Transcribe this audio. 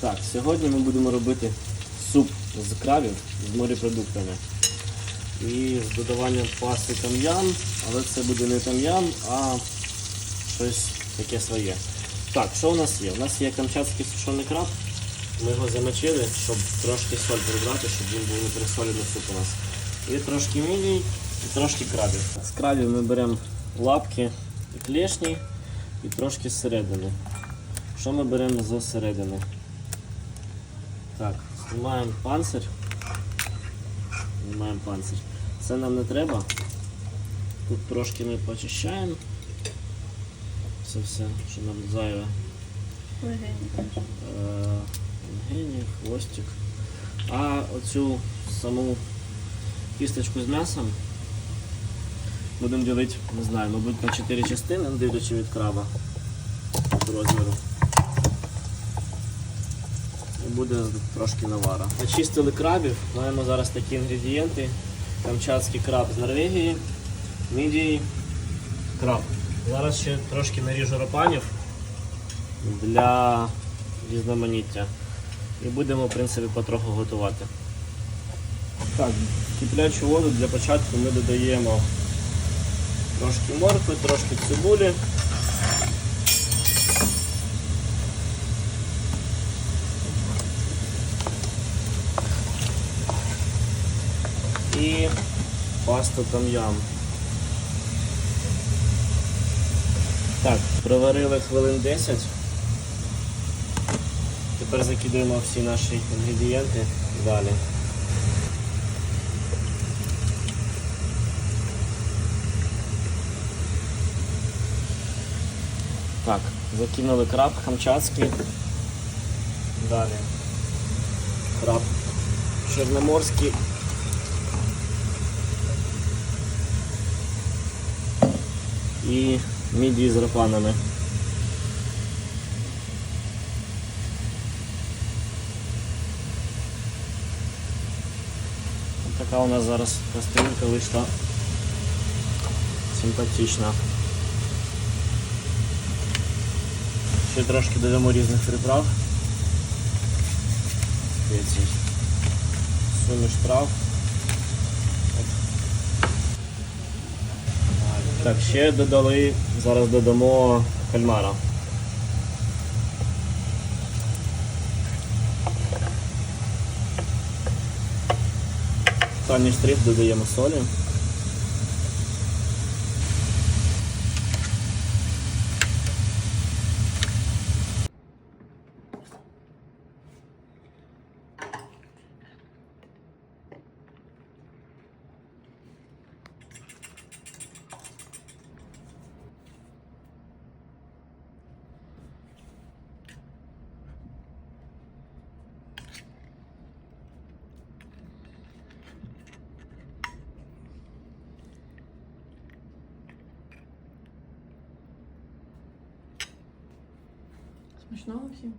Так, сьогодні ми будемо робити суп з крабів з морепродуктами. І з додаванням пасти там'ян, але це буде не там'ян, а щось таке своє. Так, що у нас є? У нас є камчатський сушений краб. Ми його замочили, щоб трошки соль прибрати, щоб він був не пересолений суп у нас. І трошки мідій, і трошки крабів. З крабів ми беремо лапки і клешні і трошки зсередини. Що ми беремо з середини? Так, знімаємо панцир. Знімаємо панцир. Це нам не треба. Тут трошки ми почищаємо. Це все, що нам зайве. Е, Легені, хвостик. А оцю саму кісточку з м'ясом будемо ділити, не знаю, мабуть, на 4 частини, дивлячи від краба від розміру. Буде трошки навара. Очистили крабів, маємо зараз такі інгредієнти. Камчатський краб з Норвегії, мідії, краб. Зараз ще трошки наріжу рапанів для різноманіття. І будемо, в принципі, потроху готувати. Так, киплячу воду для початку ми додаємо трошки моркви, трошки цибулі. І пасту там-ям. Так, проварили хвилин 10. Тепер закидаємо всі наші інгредієнти далі. Так, закинули краб хамчатський. Далі. Краб чорноморський. І мідії з рапанами. Така у нас зараз кастрюлька вийшла симпатична. Ще трошки додамо різних приправ. Суміш трав. Так, ще додали, зараз додамо кальмара. Останній штрих додаємо солі. Смачного всім.